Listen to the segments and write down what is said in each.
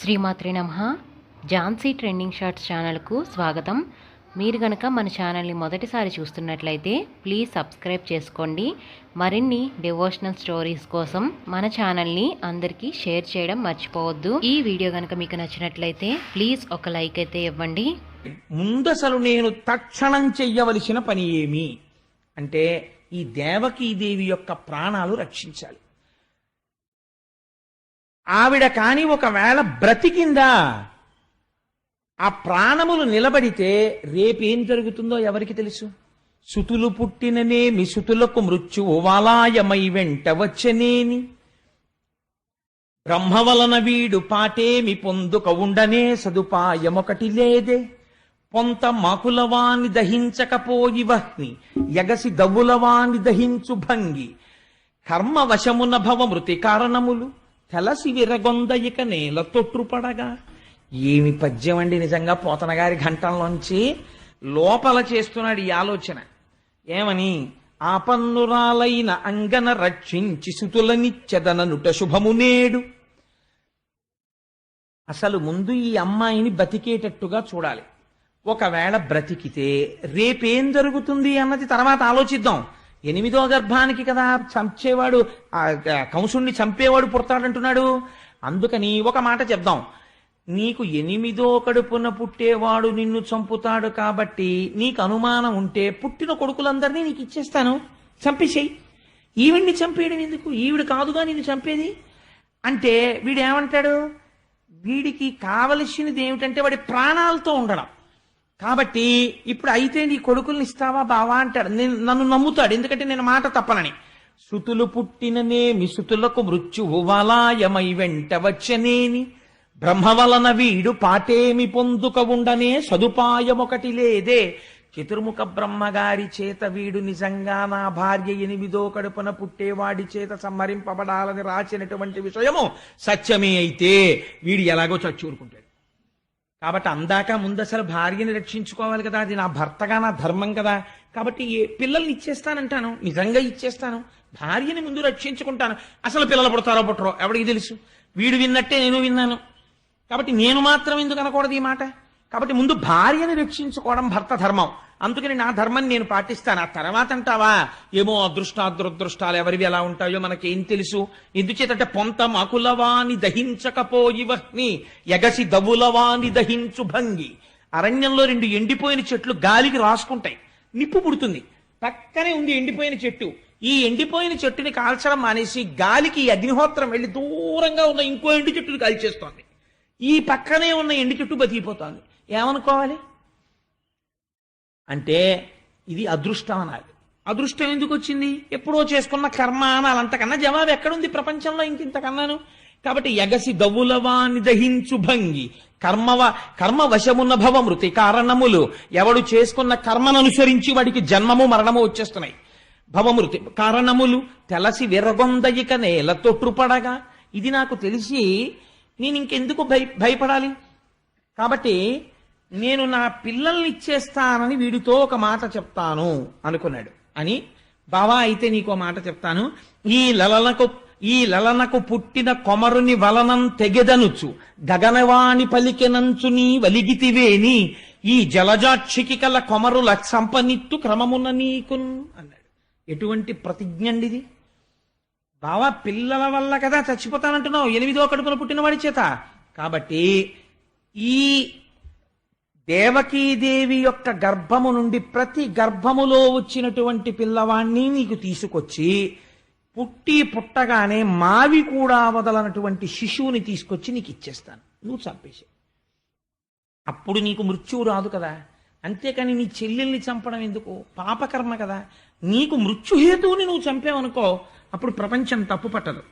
శ్రీమాత్రి నమ. Jhansi trending shorts ఛానల్కు స్వాగతం. మీరు గనక మన ఛానల్ని మొదటిసారి చూస్తున్నట్లయితే ప్లీజ్ సబ్స్క్రైబ్ చేసుకోండి. మరిన్ని డివోషనల్ స్టోరీస్ కోసం మన ఛానల్ని అందరికీ షేర్ చేయడం మర్చిపోవద్దు. ఈ వీడియో గనక మీకు నచ్చినట్లయితే ప్లీజ్ ఒక లైక్ అయితే ఇవ్వండి. ముందసలు నేను తక్షణం చెయ్యవలసిన పని ఏమి? అంటే ఈ దేవకీదేవి యొక్క ప్రాణాలు రక్షించాలి. ఆవిడ కాని ఒకవేళ బ్రతికిందా? ఆ ప్రాణములు నిలబడితే రేపేం జరుగుతుందో ఎవరికి తెలుసు? సుతులు పుట్టిననేమి సుతులకు మృత్యువు వాలాయమై వెంట వచ్చనేని. బ్రహ్మవలన వీడు పాటేమి పొందుక ఉండనే సదుపాయమొకటి లేదే. పొంత మాకులవాని దహించకపోయి వహ్ని ఎగసి దవ్వులవాని దహించు భంగి. కర్మ వశమున భవ మృతి కారణములు. తెలసి విరగొందయిక నేల తొట్టుపడగా ఏమి పద్యం అండి నిజంగా పోతనగారి ఘంటంలోంచి లోపల చేస్తున్నాడు ఈ ఆలోచన. ఏమని? ఆపన్నురాలైన అంగన రక్షించి సుతులనిచ్చెదననుట శుభము నేడు. అసలు ముందు ఈ అమ్మాయిని బతికేటట్టుగా చూడాలి. ఒకవేళ బ్రతికితే రేపేం జరుగుతుంది అన్నది తర్వాత ఆలోచిద్దాం. ఎనిమిదో గర్భానికి కదా చంపేవాడు కంసుణ్ణి చంపేవాడు పుడతాడంటున్నాడు. అందుకని ఒక మాట చెప్దాం. నీకు ఎనిమిదో కడుపున పుట్టేవాడు నిన్ను చంపుతాడు కాబట్టి నీకు అనుమానం ఉంటే పుట్టిన కొడుకులందరినీ నీకు ఇచ్చేస్తాను. చంపేసేయి. ఈవిడ్ని చంపేయడం ఎందుకు? ఈవిడ కాదుగా నిన్ను చంపేది? అంటే వీడు ఏమంటాడు వీడికి కావలసినది ఏమిటంటే వాడి ప్రాణాలతో ఉండడం. కాబట్టి ఇప్పుడు అయితే నీ కొడుకుల్ని ఇస్తావా బావా అంటాడు. నేను నన్ను నమ్ముతాడు. ఎందుకంటే నేను మాట తప్పనని. సుతులు పుట్టిననేమి సుతులకు మృత్యువు వలాయమై వెంట వచ్చనేని. బ్రహ్మవలన వీడు పాటేమి పొందుక ఉండనే సదుపాయమొకటి లేదే. చతుర్ముఖ బ్రహ్మగారి చేత వీడు నిజంగా నా భార్య ఎనిమిదో కడుపున పుట్టేవాడి చేత సంహరింపబడాలని రాసినటువంటి విషయము సత్యమే అయితే వీడు ఎలాగో చచ్చూరుకుంటాడు కాబట్టి అందాక ముందు అసలు భార్యని రక్షించుకోవాలి కదా అది నా భర్తగా నా ధర్మం కదా. కాబట్టి ఏ పిల్లల్ని ఇచ్చేస్తానంటాను? నిజంగా ఇచ్చేస్తాను? భార్యని ముందు రక్షించుకుంటాను. అసలు పిల్లలు పుడతారో పుట్టరో ఎవడికి తెలుసు? వీడు విన్నట్టే నేను విన్నాను. కాబట్టి నేను మాత్రం ఎందుకు అనకూడదు ఈ మాట? కాబట్టి ముందు భార్యని రక్షించుకోవడం భర్త ధర్మం. అందుకని నా ధర్మం నేను పాటిస్తాను. ఆ తర్వాత అంటావా? ఏమో అదృష్టాదురదృష్టాలు ఎవరివి ఎలా ఉంటాయో మనకేం తెలుసు. ఎందుచేతంటే పొంత మాకులవాని దహించకపోయివహ్ని ఎగసి దవులవాని దహించు భంగి. అరణ్యంలో రెండు ఎండిపోయిన చెట్లు గాలికి రాసుకుంటాయి. నిప్పు పుడుతుంది. పక్కనే ఉంది ఎండిపోయిన చెట్టు. ఈ ఎండిపోయిన చెట్టుని కాల్చడం మానేసి గాలికి అగ్నిహోత్రం వెళ్ళి దూరంగా ఉన్న ఇంకో ఎండి చెట్టుని కాల్చేస్తోంది. ఈ పక్కనే ఉన్న ఎండి చెట్టు బతికిపోతోంది. ఏమనుకోవాలి? అంటే ఇది అదృష్టం అనాలి. అదృష్టం ఎందుకు వచ్చింది? ఎప్పుడో చేసుకున్న కర్మ అనాలంతకన్నా జవాబు ఎక్కడుంది ప్రపంచంలో? ఇంకింతకన్నాను. కాబట్టి ఎగసి దవ్వులవాని దహించు భంగి. కర్మవ కర్మ వశమున్న భవ మృతి కారణములు. ఎవడు చేసుకున్న కర్మను అనుసరించి వాడికి జన్మము మరణము వచ్చేస్తున్నాయి. భవమృతి కారణములు. తెలసి విరగొందయిక నేల తొట్టుపడగా ఇది నాకు తెలిసి నేను ఇంకెందుకు భయ భయపడాలి? కాబట్టి నేను నా పిల్లల్ని ఇచ్చేస్తానని వీడితో ఒక మాట చెప్తాను అనుకున్నాడు. అని బావా అయితే నీకో మాట చెప్తాను. ఈ లలనకు ఈ లలనకు పుట్టిన కొమరుని వలనం తెగెదనుచు. గగనవాణి పలికెనంచుని వలిగితివేని. ఈ జలజాక్షికి కల కొమరుల సంపనిత్తు క్రమమున నీకున్ అన్నాడు. ఎటువంటి ప్రతిజ్ఞ అండి ఇది? బావా పిల్లల వల్ల కదా చచ్చిపోతానంటున్నావు. ఎనిమిదో కడుపున పుట్టినవాడి చేత. కాబట్టి ఈ దేవకీదేవి యొక్క గర్భము నుండి ప్రతి గర్భములో వచ్చినటువంటి పిల్లవాణ్ణి నీకు తీసుకొచ్చి పుట్టి పుట్టగానే మావి కూడా వదలనటువంటి శిశువుని తీసుకొచ్చి నీకు ఇచ్చేస్తాను. నువ్వు చంపేసి అప్పుడు నీకు మృత్యువు రాదు కదా. అంతేకాని నీ చెల్లెల్ని చంపడం ఎందుకు? పాపకర్మ కదా. నీకు మృత్యుహేతువుని నువ్వు చంపావనుకో అప్పుడు ప్రపంచం తప్పు పట్టదు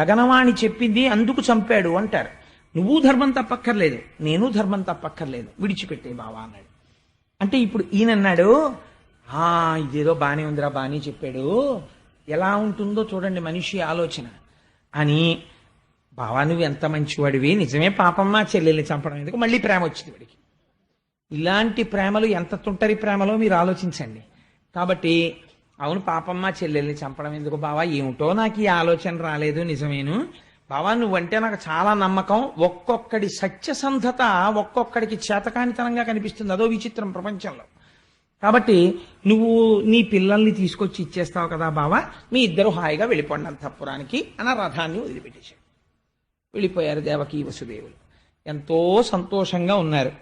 గగనవాణి చెప్పింది అందుకు చంపాడు అంటారు. నువ్వు ధర్మం తప్పక్కర్లేదు నేను ధర్మం తప్పక్కర్లేదు విడిచిపెట్టే బావా అన్నాడు. అంటే ఇప్పుడు ఈయన అన్నాడు ఆ ఇదేదో బానే ఉందిరా బానే చెప్పాడు. ఎలా ఉంటుందో చూడండి మనిషి ఆలోచన. అని బావా నువ్వు ఎంత మంచివాడివి నిజమే పాపమ్మా చెల్లెల్ని చంపడం ఎందుకు? మళ్ళీ ప్రేమ వచ్చింది వాడికి. ఇలాంటి ప్రేమలు ఎంత తుంటరి ప్రేమలో మీరు ఆలోచించండి. కాబట్టి అవును పాపమ్మ చెల్లెల్ని చంపడం ఎందుకు బావా? ఏమిటో నాకు ఈ ఆలోచన రాలేదు నిజమేను. బావా నువ్వంటే నాకు చాలా నమ్మకం. ఒక్కొక్కడి సత్యసంధత ఒక్కొక్కడికి చేతకానితనంగా కనిపిస్తుంది. అదో విచిత్రం ప్రపంచంలో. కాబట్టి నువ్వు నీ పిల్లల్ని తీసుకొచ్చి ఇచ్చేస్తావు కదా బావా మీ ఇద్దరు హాయిగా వెళ్ళిపోండి అంతఃపురానికి అని రథాన్ని వదిలిపెట్టేశాడు. వెళ్ళిపోయారు దేవకీ వసుదేవులు. ఎంతో సంతోషంగా ఉన్నారు.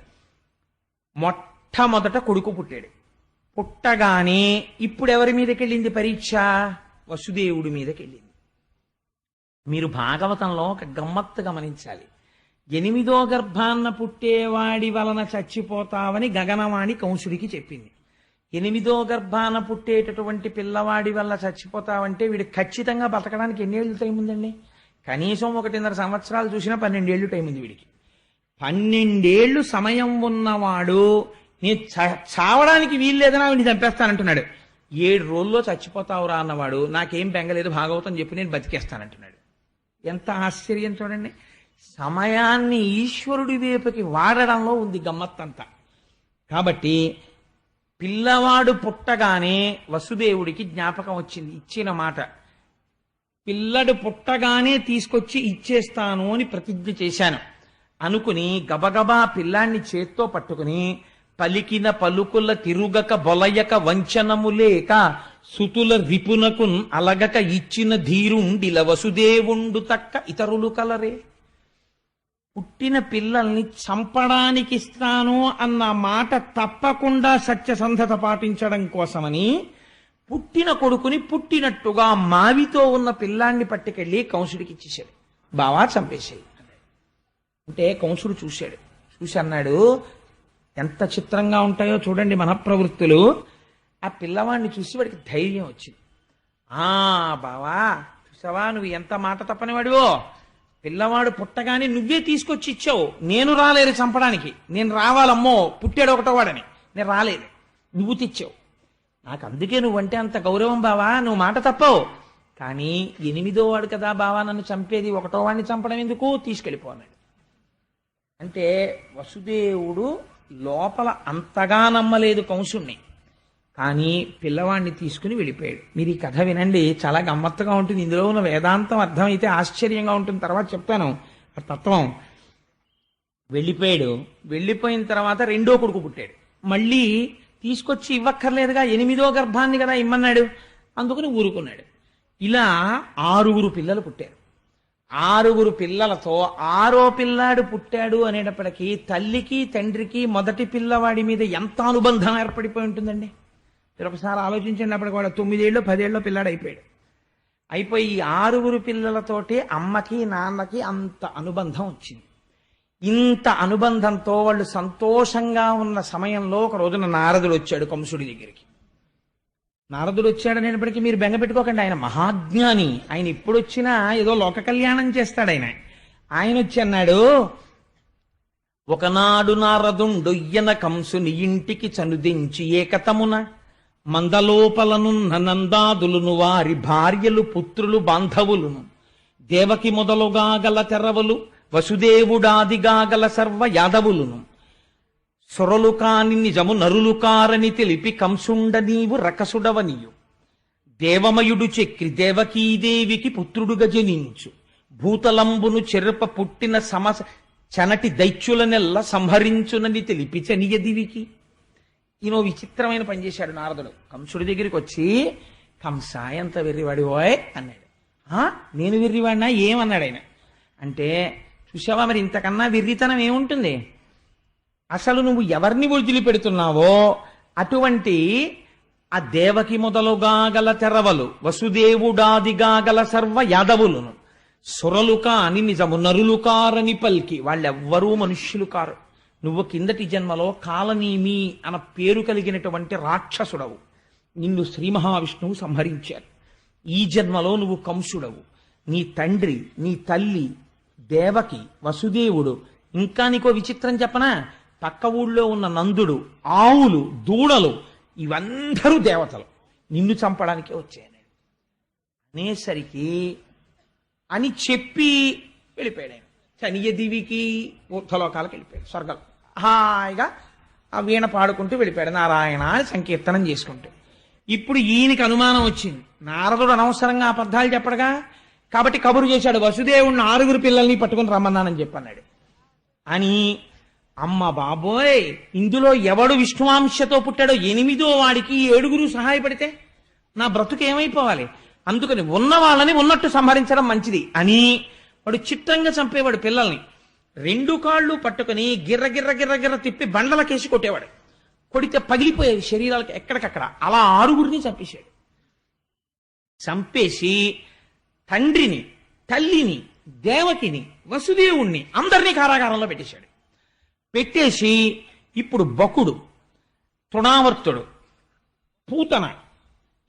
మొట్టమొదట కొడుకు పుట్టాడు. పుట్టగానే ఇప్పుడు ఎవరి మీదకి వెళ్ళింది పరీక్ష? వసుదేవుడి మీదకి వెళ్ళింది మీరు భాగవతంలో ఒక గమ్మత్తు గమనించాలి. ఎనిమిదో గర్భాన్న పుట్టేవాడి వలన చచ్చిపోతావని గగనవాణి కంసుడికి చెప్పింది. ఎనిమిదో గర్భాన పుట్టేటటువంటి పిల్లవాడి వల్ల చచ్చిపోతావంటే వీడు ఖచ్చితంగా బతకడానికి ఎన్నేళ్ళు టైం ఉందండి? కనీసం ఒకటిన్నర సంవత్సరాలు చూసినా పన్నెండేళ్ళు టైం ఉంది వీడికి. పన్నెండేళ్ళు సమయం ఉన్నవాడు నేను చ- చావడానికి వీల్లేదని ఆవిడ చంపేస్తానంటున్నాడు. ఏడు రోజుల్లో చచ్చిపోతావురా అన్నవాడు నాకేం బెంగలేదు భాగవతం చెప్పి నేను బతికేస్తానంటున్నాడు. ఎంత ఆశ్చర్యం చూడండి. సమయాన్ని ఈశ్వరుడి వైపుకి వాడడంలో ఉంది గమ్మత్తంతా. కాబట్టి పిల్లవాడు పుట్టగానే వసుదేవుడికి జ్ఞాపకం వచ్చింది ఇచ్చిన మాట. పిల్లడు పుట్టగానే తీసుకొచ్చి ఇచ్చేస్తాను అని ప్రతిజ్ఞ చేశాను. అనుకుని గబగబా పిల్లాన్ని చేత్తో పట్టుకుని పలికిన పలుకుల తిరుగక బొలయక వంచనము లేక సుతుల రిపునకున్ అలగక ఇచ్చిన ధీరుండిల వసుదేవుండు తక్క ఇతరులు కలరే. పుట్టిన పిల్లల్ని చంపడానికి ఇస్తాను అన్న మాట తప్పకుండా సత్యసంధత పాటించడం కోసమని పుట్టిన కొడుకుని పుట్టినట్టుగా మావితో ఉన్న పిల్లాన్ని పట్టుకెళ్ళి కంసుడికి ఇచ్చేసాడు బావా చంపేసేయి అంటే కంసుడు చూశాడు. చూసి అన్నాడు ఎంత చిత్రంగా ఉంటాయో చూడండి మన ప్రవృత్తులు ఆ పిల్లవాడిని చూసి వాడికి ధైర్యం వచ్చింది. ఆ బావా చూసావా నువ్వు ఎంత మాట తప్పనివాడివో? పిల్లవాడు పుట్టగానే నువ్వే తీసుకొచ్చి ఇచ్చావు. నేను రాలేదు చంపడానికి. నేను రావాలమ్మో పుట్టాడు ఒకటో వాడని. నేను రాలేదు. నువ్వు తెచ్చావు. నాకు అందుకే నువ్వంటే అంత గౌరవం బావా నువ్వు మాట తప్పవు. కానీ ఎనిమిదో వాడు కదా బావా నన్ను చంపేది. ఒకటో వాడిని చంపడం ఎందుకు? తీసుకెళ్ళిపోనాడు అంటే వసుదేవుడు లోపల అంతగా నమ్మలేదు కంసుణ్ణి కానీ పిల్లవాడిని తీసుకుని వెళ్ళిపోయాడు. మీరు ఈ కథ వినండి చాలా గమ్మత్తుగా ఉంటుంది. ఇందులో ఉన్న వేదాంతం అర్థమైతే ఆశ్చర్యంగా ఉంటుంది. తర్వాత చెప్తాను. ఆ తత్వం. వెళ్ళిపోయాడు. వెళ్ళిపోయిన తర్వాత రెండో కొడుకు పుట్టాడు. మళ్ళీ తీసుకొచ్చి ఇవ్వక్కర్లేదుగా ఎనిమిదో గర్భాన్ని కదా ఇమ్మన్నాడు. అందుకని ఊరుకున్నాడు. ఇలా ఆరుగురు పిల్లలు పుట్టారు. ఆరుగురు పిల్లలతో ఆరో పిల్లాడు పుట్టాడు అనేటప్పటికీ తల్లికి తండ్రికి మొదటి పిల్లవాడి మీద ఎంత అనుబంధం ఏర్పడిపోయి ఉంటుందండి? మీరు ఒకసారి ఆలోచించండి అప్పటికి వాడు తొమ్మిదేళ్ళు పదేళ్ళు పిల్లాడు అయిపోయాడు అయిపోయి ఈ ఆరుగురు పిల్లలతోటి అమ్మకి నాన్నకి అంత అనుబంధం వచ్చింది. ఇంత అనుబంధంతో వాళ్ళు సంతోషంగా ఉన్న సమయంలో ఒక రోజున నారదుడు వచ్చాడు కంసుడి దగ్గరికి. నారదుడు వచ్చాడనేటప్పటికీ మీరు బెంగ పెట్టుకోకండి. ఆయన మహాజ్ఞాని. ఆయన ఇప్పుడు వచ్చినా ఏదో లోక కళ్యాణం చేస్తాడు ఆయన. ఆయన వచ్చి అన్నాడు ఒకనాడు నారదుండొయ్యన కంసుని ఇంటికి చనుదించి ఏకతమున మందలోపలనున్న నందాదులును వారి భార్యలు పుత్రులు బాంధవులును. దేవకి మొదలుగా గల తెరవలు వసుదేవుడాదిగా గల సర్వ యాదవులును. సొరలు కాని నిజము నరులు కారని తెలిపి కంసుండ నీవు రకసుడవనియు. దేవమయుడు చక్రి దేవకీదేవికి పుత్రుడుగా జనించు. భూతలంబును చెరుప పుట్టిన సమస చనటి దైత్యులనెల్ల సంహరించునని తెలిపి చనియదివికి. ఈయన విచిత్రమైన పని చేశాడు నారదుడు. కంసుడి దగ్గరికి వచ్చి కంస ఎంత వెర్రివాడివోయ్ అన్నాడు. "ఆ? నేను వెర్రివాడినా? ఏమన్నాడు ఆయన? అంటే చూసావా మరి ఇంతకన్నా వెర్రితనం ఏముంటుంది? అసలు నువ్వు ఎవరిని వదిలిపెడుతున్నావో? అటువంటి ఆ దేవకి మొదలుగా గల తెరవలు వసుదేవుడాదిగా గల సర్వ యాదవులను. సురలు కాని నిజము నరులు కారని పల్కి వాళ్ళెవ్వరూ మనుష్యులు కారు. నువ్వు కిందటి జన్మలో కాలనీమి అన్న పేరు కలిగినటువంటి రాక్షసుడవు. నిన్ను శ్రీ మహావిష్ణువు సంహరించారు ఈ జన్మలో నువ్వు కంసుడవు. నీ తండ్రి నీ తల్లి దేవకి వసుదేవుడు ఇంకా నీకో విచిత్రం చెప్పనా? పక్క ఊళ్ళో ఉన్న నందుడు ఆవులు దూడలు ఇవందరూ దేవతలు. నిన్ను చంపడానికే వచ్చాను అనేసరికి అని చెప్పి వెళ్ళిపోయాడు ఆయన. చనియ ఊర్ధలోకాలకు వెళ్ళిపోయాడు. స్వర్గం హాయిగా ఆ వీణ పాడుకుంటూ వెళ్ళిపోయాడు. నారాయణ అని సంకీర్తనం చేసుకుంటూ. ఇప్పుడు ఈయనకి అనుమానం వచ్చింది. నారదుడు అనవసరంగా అబద్ధాలు చెప్పడగా. కాబట్టి కబురు చేశాడు వసుదేవుణ్ణి ఆరుగురు పిల్లల్ని పట్టుకుని రమ్మన్నానని చెప్పన్నాడు. అని అమ్మ బాబోయ్ ఇందులో ఎవడు విష్ణువాంశతో పుట్టాడో ఎనిమిదో వాడికి ఏడుగురు సహాయపడితే నా బ్రతుకు ఏమైపోవాలి? అందుకని ఉన్న వాళ్ళని ఉన్నట్టు సంహరించడం మంచిది. అని వాడు చిత్రంగా చంపేవాడు పిల్లల్ని. రెండు కాళ్ళు పట్టుకుని గిర్ర గిర్ర గిర్ర గిర్ర తిప్పి బండలకేసి కొట్టేవాడు. కొడితే పగిలిపోయేవి శరీరాలకి ఎక్కడికక్కడ. అలా ఆరుగురిని చంపేశాడు. చంపేసి తండ్రిని తల్లిని దేవకిని వసుదేవుణ్ణి అందరినీ కారాగారంలో పెట్టేశాడు. పెట్టేసి ఇప్పుడు బకుడు తృణావర్తుడు పూతన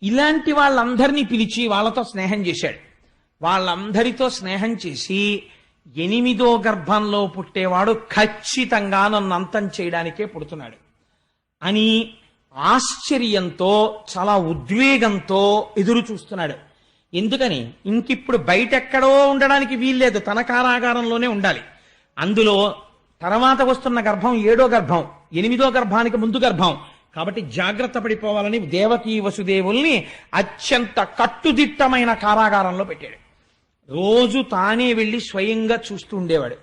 ఇలాంటి వాళ్ళందరినీ పిలిచి వాళ్ళతో స్నేహం చేశాడు. వాళ్ళందరితో స్నేహం చేసి ఎనిమిదో గర్భంలో పుట్టేవాడు ఖచ్చితంగా నన్ను అంతం చేయడానికే పుడుతున్నాడు. అని ఆశ్చర్యంతో చాలా ఉద్వేగంతో ఎదురు చూస్తున్నాడు. ఎందుకని? ఇంకిప్పుడు బయటెక్కడో ఉండడానికి వీల్లేదు. తన కారాగారంలోనే ఉండాలి. అందులో తర్వాత వస్తున్న గర్భం ఏడో గర్భం ఎనిమిదో గర్భానికి ముందు గర్భం. కాబట్టి జాగ్రత్త పడిపోవాలని దేవకీ వసుదేవుల్ని అత్యంత కట్టుదిట్టమైన కారాగారంలో పెట్టాడు. రోజు తానే వెళ్ళి స్వయంగా చూస్తూ ఉండేవాడు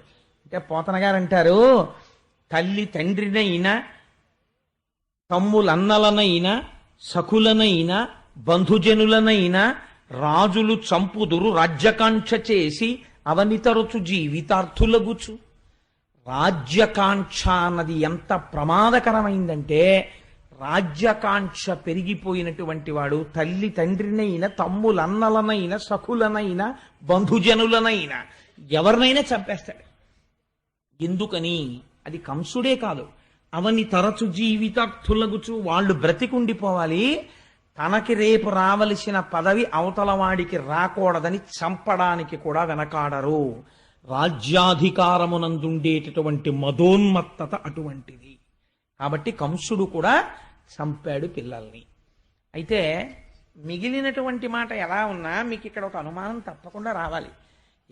అంటే పోతనగారు అంటారు తల్లి తండ్రినైనా తమ్ములన్నలనైనా సఖులనైనా బంధుజనులనైనా రాజులు చంపుదురు రాజ్యకాంక్ష చేసి అవనితరచు జీవితార్థులగుచు. రాజ్యకాంక్ష అన్నది ఎంత ప్రమాదకరమైందంటే రాజ్యకాంక్ష పెరిగిపోయినటువంటి వాడు తల్లి తండ్రినైనా తమ్ములన్నలనైనా సఖులనైనా బంధుజనులనైనా ఎవరినైనా చంపేస్తాడు. ఎందుకని? అది కంసుడే కాదు. అవని తరచు జీవితార్థులగుచు వాళ్ళు బ్రతికుండిపోవాలి. తనకి రేపు రావలసిన పదవి అవతల వాడికి రాకూడదని చంపడానికి కూడా వెనకాడరు. రాజ్యాధికారమునందుండేటటువంటి మదోన్మత్తత అటువంటిది. కాబట్టి కంసుడు కూడా చంపాడు పిల్లల్ని. అయితే మిగిలినటువంటి మాట ఎలా ఉన్నా మీకు ఇక్కడ ఒక అనుమానం తప్పకుండా రావాలి.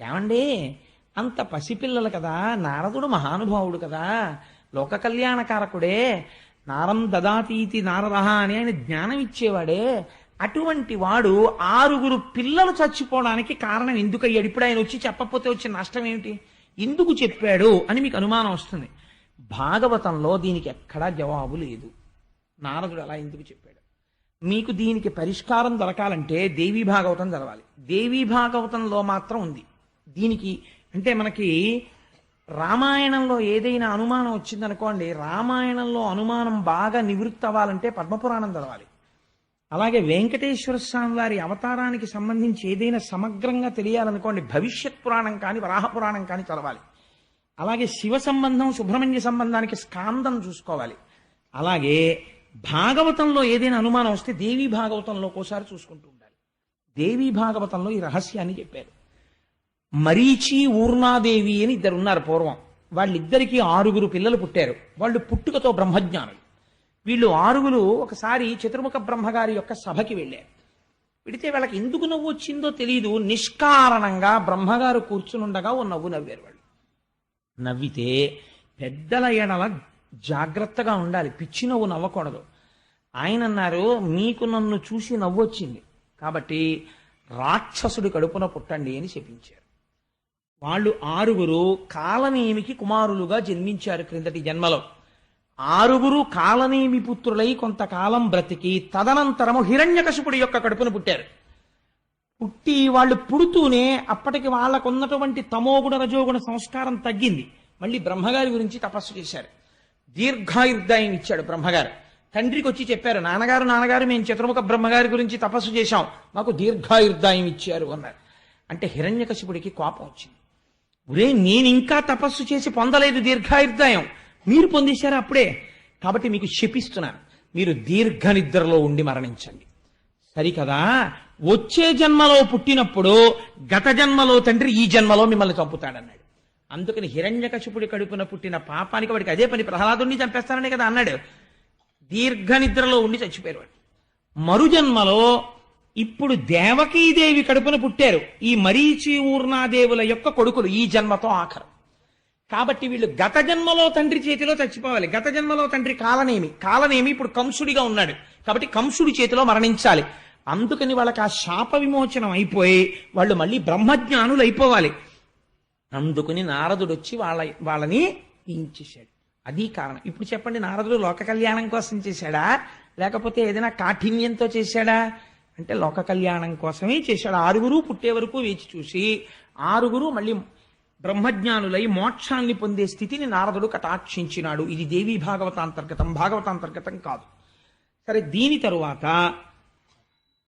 ఏమండి? అంత పసిపిల్లలు కదా నారదుడు మహానుభావుడు కదా లోక కళ్యాణకారకుడే నారం దదాతీతి నారదహ అని ఆయన జ్ఞానం ఇచ్చేవాడే అటువంటి వాడు ఆరుగురు పిల్లలు చచ్చిపోవడానికి కారణం ఎందుకు అయ్యాడు ఇప్పుడు ఆయన వచ్చి చెప్పకపోతే వచ్చిన నష్టం ఏమిటి? ఎందుకు చెప్పాడు అని మీకు అనుమానం వస్తుంది. భాగవతంలో దీనికి ఎక్కడా జవాబు లేదు. నారదుడు అలా ఎందుకు చెప్పాడు? మీకు దీనికి పరిష్కారం దొరకాలంటే దేవీ భాగవతం చదవాలి. దేవీ భాగవతంలో మాత్రం ఉంది. దీనికి అంటే మనకి రామాయణంలో ఏదైనా అనుమానం వచ్చిందనుకోండి రామాయణంలో అనుమానం బాగా నివృత్తి అవ్వాలంటే పద్మపురాణం చదవాలి. అలాగే వెంకటేశ్వర స్వామి వారి అవతారానికి సంబంధించి ఏదైనా సమగ్రంగా తెలియాలనుకోండి భవిష్యత్ పురాణం కానీ వరాహ పురాణం కానీ చదవాలి. అలాగే శివ సంబంధం సుబ్రహ్మణ్య సంబంధానికి స్కాందం చూసుకోవాలి. అలాగే భాగవతంలో ఏదైనా అనుమానం వస్తే దేవీ భాగవతంలో ఒకసారి చూసుకుంటూ ఉండాలి. దేవీ భాగవతంలో ఈ రహస్యాన్ని చెప్పారు. మరీచి ఊర్ణాదేవి అని ఇద్దరు ఉన్నారు పూర్వం. వాళ్ళిద్దరికీ ఆరుగురు పిల్లలు పుట్టారు. వాళ్ళు పుట్టుకతో బ్రహ్మజ్ఞానులు. వీళ్ళు ఆరుగురు ఒకసారి చతుర్ముఖ బ్రహ్మగారి యొక్క సభకి వెళ్ళారు. పెడితే వాళ్ళకి ఎందుకు నవ్వు వచ్చిందో తెలియదు నిష్కారణంగా బ్రహ్మగారు కూర్చునుండగా ఓ నవ్వు నవ్వారు వాళ్ళు. నవ్వితే పెద్దల ఎడల జాగ్రత్తగా ఉండాలి. పిచ్చి నవ్వు నవ్వకూడదు. ఆయన అన్నారు మీకు నన్ను చూసి నవ్వొచ్చింది. కాబట్టి రాక్షసుడి కడుపున పుట్టండి అని చెప్పించారు. వాళ్ళు ఆరుగురు కాలనేమికి కుమారులుగా జన్మించారు క్రిందటి జన్మలో. ఆరుగురు కాలనేమి పుత్రులై కొంతకాలం బ్రతికి తదనంతరము హిరణ్యకశిపుడి యొక్క కడుపున పుట్టారు. పుట్టి వాళ్ళు పుడుతూనే అప్పటికి వాళ్ళకున్నటువంటి తమోగుణ రజోగుణ సంస్కారం తగ్గింది. మళ్ళీ బ్రహ్మగారి గురించి తపస్సు చేశారు. దీర్ఘాయుర్దాయం ఇచ్చాడు బ్రహ్మగారు. తండ్రికి వచ్చి చెప్పారు నాన్నగారు నాన్నగారు మేము చతుర్ముఖ బ్రహ్మగారి గురించి తపస్సు చేశాం. మాకు దీర్ఘాయుర్దాయం ఇచ్చారు అన్నారు. అంటే హిరణ్యకశిపుడికి కోపం వచ్చింది. ఒరే నేను ఇంకా తపస్సు చేసి పొందలేదు దీర్ఘాయుర్దాయం మీరు పొందేశారు అప్పుడే? కాబట్టి మీకు శపిస్తున్నాను. మీరు దీర్ఘ నిద్రలో ఉండి మరణించండి. సరికదా? వచ్చే జన్మలో పుట్టినప్పుడు గత జన్మలో తండ్రి ఈ జన్మలో మిమ్మల్ని చంపుతాడన్నాడు. అందుకని హిరణ్యకశిపుడి కడుపున పుట్టిన పాపానికి వాడికి అదే పని ప్రహ్లాదుడిని చంపేస్తానని కదా అన్నాడు. దీర్ఘ నిద్రలో ఉండి చచ్చిపోయారు వాడు మరుజన్మలో ఇప్పుడు దేవకీదేవి కడుపున పుట్టారు. ఈ మరీచి ఊర్ణాదేవుల యొక్క కొడుకులు ఈ జన్మతో ఆఖరు. కాబట్టి వీళ్ళు గత జన్మలో తండ్రి చేతిలో చచ్చిపోవాలి. గత జన్మలో తండ్రి కాలనేమి? కాలనేమి ఇప్పుడు కంసుడిగా ఉన్నాడు. కాబట్టి కంసుడి చేతిలో మరణించాలి. అందుకని వాళ్ళకి ఆ శాప విమోచనం అయిపోయి వాళ్ళు మళ్ళీ బ్రహ్మజ్ఞానులు అయిపోవాలి అందుకుని నారదుడు వచ్చి వాళ్ళ వాళ్ళని తీయించేశాడు అది కారణం. ఇప్పుడు చెప్పండి నారదుడు లోక కళ్యాణం కోసం చేశాడా? లేకపోతే ఏదైనా కాఠిన్యంతో చేశాడా? అంటే లోక కళ్యాణం కోసమే చేశాడు. ఆరుగురు పుట్టే వరకు వేచి చూసి ఆరుగురు మళ్ళీ బ్రహ్మజ్ఞానులై మోక్షాన్ని పొందే స్థితిని నారదుడు కటాక్షించినాడు. ఇది దేవీ భాగవతాంతర్గతం. భాగవతాంతర్గతం కాదు. సరే దీని తరువాత